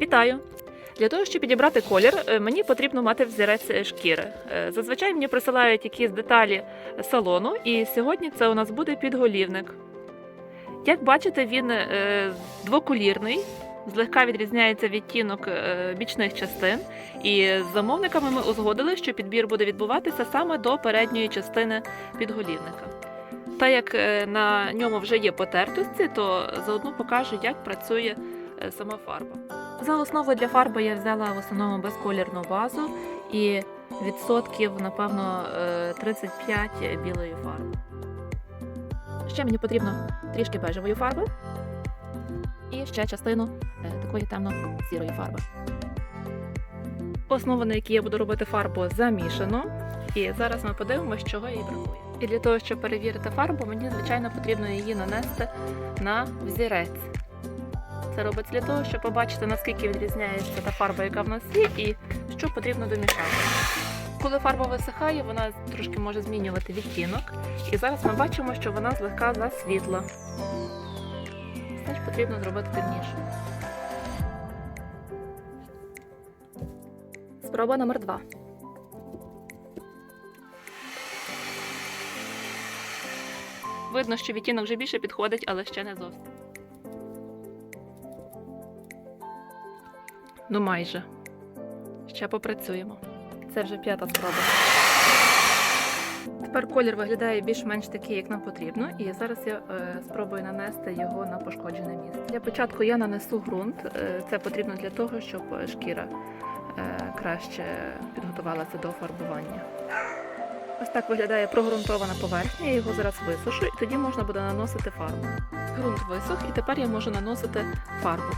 Вітаю! Для того, щоб підібрати колір, е, мені потрібно мати взірець шкіри. Е, Зазвичай мені присилають якісь деталі салону, і сьогодні це у нас буде підголівник. Як бачите, він е, двоколірний, злегка відрізняється відтінок бічних частин. І з замовниками ми узгодили, що підбір буде відбуватися саме до передньої частини підголівника. Та як на ньому вже є потертості, то заодно покажу, як працює сама фарба. За основу для фарби я взяла в основному безколірну базу і відсотків, напевно, е, 35 білої фарби. Ще мені потрібно трішки бежевої фарби і ще частину е, такої темно-сірої фарби. Основу, на якій я буду робити фарбу, замішано. І зараз ми подивимося, чого їй бракує. І для того, щоб перевірити фарбу, мені, звичайно, потрібно її нанести на взірець. Це робиться для того, щоб побачити, наскільки відрізняється та фарба, яка в нас є, і що потрібно домішати. Коли фарба висихає, вона трошки може змінювати відтінок. І зараз ми бачимо, що вона злегка засвітла. Теж потрібно зробити темніше. Спроба номер два. Видно, що відтінок вже більше підходить, але ще не зовсім. Ну майже. Ще попрацюємо. Це вже п'ята спроба. Тепер колір виглядає більш-менш такий, як нам потрібно, і зараз я е, спробую нанести його на пошкоджене місце. Для початку я нанесу ґрунт. Е, це потрібно для того, щоб шкіра е, краще підготувалася до фарбування. Ось так виглядає прогрунтована поверхня, я його зараз висушу, і тоді можна буде наносити фарбу. Ґрунт висох, і тепер я можу наносити фарбу.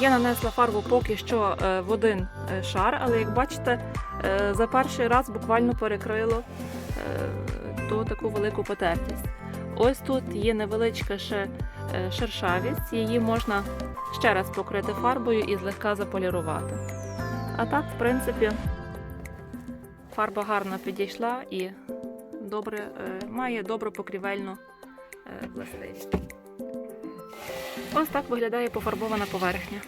Я нанесла фарбу поки що е, в один е, шар, але як бачите, е, за перший раз буквально перекрило е, ту таку велику потертість. Ось тут є невеличка ще е, шершавість, її можна ще раз покрити фарбою і злегка заполірувати. А так, в принципі, фарба гарно підійшла і добре, е, має добру покрівельну е, властивість. Ось так виглядає пофарбована поверхня.